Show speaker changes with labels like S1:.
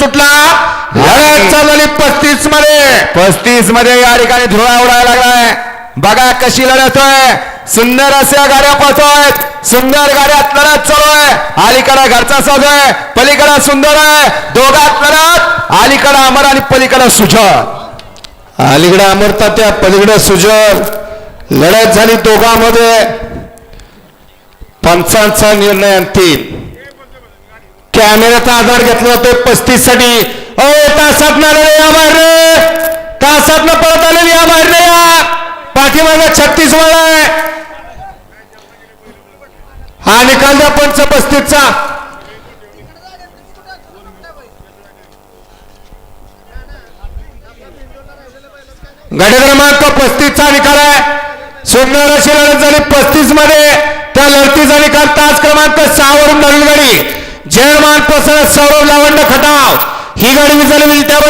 S1: सुटला? लढत चालू झाली
S2: पस्तीसमध्ये पस्तीसमध्ये या ठिकाणी धुळा उडायला लागलाय. बघा कशी लढत आहे सुंदर अशा गाड्या पळतोय सुंदर गाड्यात लढत चालू आहे अलीकडे घरचा साज आहे पलीकडे सुंदर आहे. दोघात लढत. अलीकडे अमर आणि पलीकडे सुजल
S1: अलीकडे अमरता त्या पलीकडे सुजल लढत झाली दोघांमध्ये. पंचांचा निर्णय अंतिम. कॅमेऱ्याचा आधार घेतला जातोय पस्तीससाठी ओ तासात आलेले या बाहेर रे. तासात परत आलेली या बाहेर या. पाठीमागे छत्तीस वाला आहे. हा निकाल द्या पंच पस्तीसचा. गाडी क्रमांक पस्तीसचा निकाल आहे. सुंदर अशी लढत झाली पस्तीसमध्ये त्या लढतीचा निकाल तास क्रमांक सहा वरून नवीन गाडी. जयमान प्रसन्न सौरभ लावंड खटाव. ही गाडी विजयला त्यावर